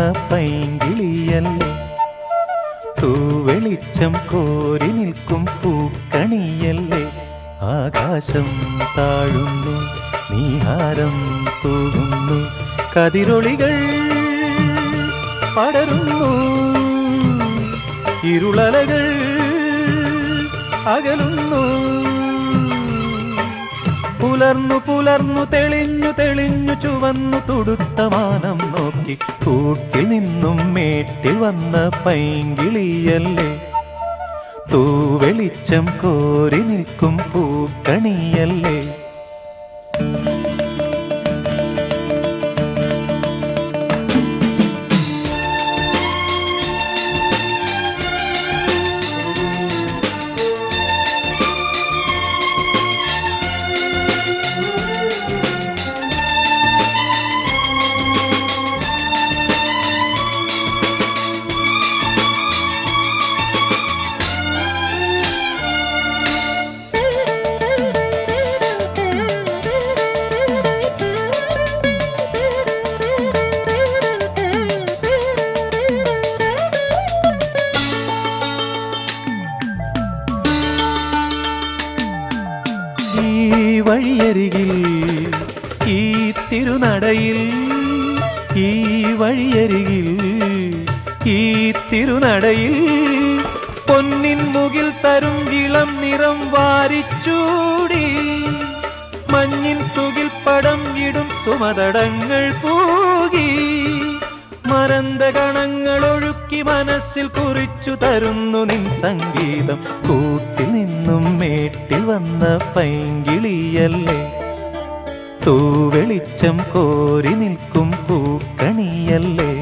വന്ന പൈങ്കിളിയല്ലേ തൂവെളിച്ചം കോരി നിൽക്കും പൂക്കണിയല്ലേ. ആകാശം താഴുന്നു നീഹാരം തൂകുന്നു. കതിരൊളികൾ പടരുന്നു ഇരുളലകൾ അകലുന്നു. പുലർന്നു പുലർന്നു തെളിഞ്ഞു തെളിഞ്ഞു ചുവന്നു തുടുത്ത മാനം നോക്കി കൂട്ടിൽ നിന്നും മേട്ടിൽ വന്ന പൈങ്കിളിയല്ലേ? തൂവെളിച്ചം കോരി നിൽക്കും പൂക്കണിയല്ലേ? ഈ വഴിയരികിൽ ഈ തിരുനടയിൽ ഈ വഴിയരികിൽ ഈ തിരുനടയിൽ പൊന്നിൻ മുകിൽ തരും ഇളം നിറം വാരിച്ചൂടി. മഞ്ഞിൻ തുകിൽ പടം ഇടും സുമതടങ്ങൾ പൂകി. മരന്ത ഗണങ്ങൾ ഒഴുക്കി മനസ്സിൽ കുറിച്ചു തരുന്നു നിൻ സംഗീതം. കൂട്ടിൽ നിന്നും മേട്ടിൽ വന്ന പൈങ്കിളിയല്ലേ? തൂവെളിച്ചം കോരി നിൽക്കും പൂക്കണിയല്ലേ?